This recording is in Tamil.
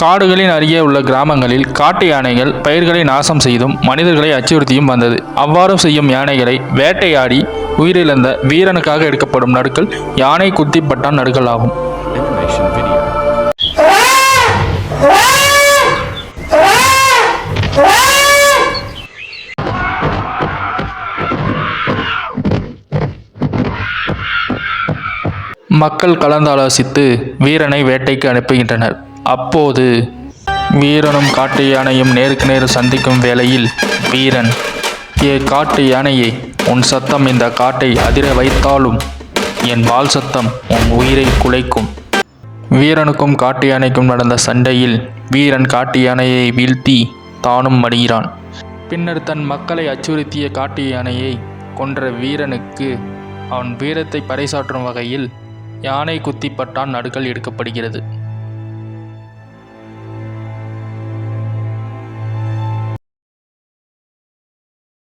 காடுகளின் அருகே உள்ள கிராமங்களில் காட்டு யானைகள் பயிர்களை நாசம் செய்தும் மனிதர்களை அச்சுறுத்தியும் வந்தது. அவ்வாறு செய்யும் யானைகளை வேட்டையாடி உயிரிழந்த வீரனுக்காக எடுக்கப்படும் நடுக்கள் யானை குத்திப்பட்டான் நடுகள் ஆகும். Information video. மக்கள் கலந்தாலோசித்து வீரனை வேட்டைக்கு அனுப்புகின்றனர். அப்போது வீரனும் காட்டு யானையும் நேருக்கு நேர் சந்திக்கும் வேளையில் வீரன் ஏ காட்டு யானையே உன் சத்தம் இந்த காட்டை அதிர வைத்தாலும் என் வாள் சத்தம் உன் உயிரை குலைக்கும் வீரனுக்கும் காட்டு யானைக்கும் நடந்த சண்டையில் வீரன் காட்டு யானையை வீழ்த்தி தானும் மடிகிறான். பின்னர் தன் மக்களை அச்சுறுத்திய காட்டு யானையை கொன்ற வீரனுக்கு அவன் வீரத்தை பறைசாற்றும் வகையில் யானை குத்திப்பட்டான் நடுக்கல் எடுக்கப்படுகிறது.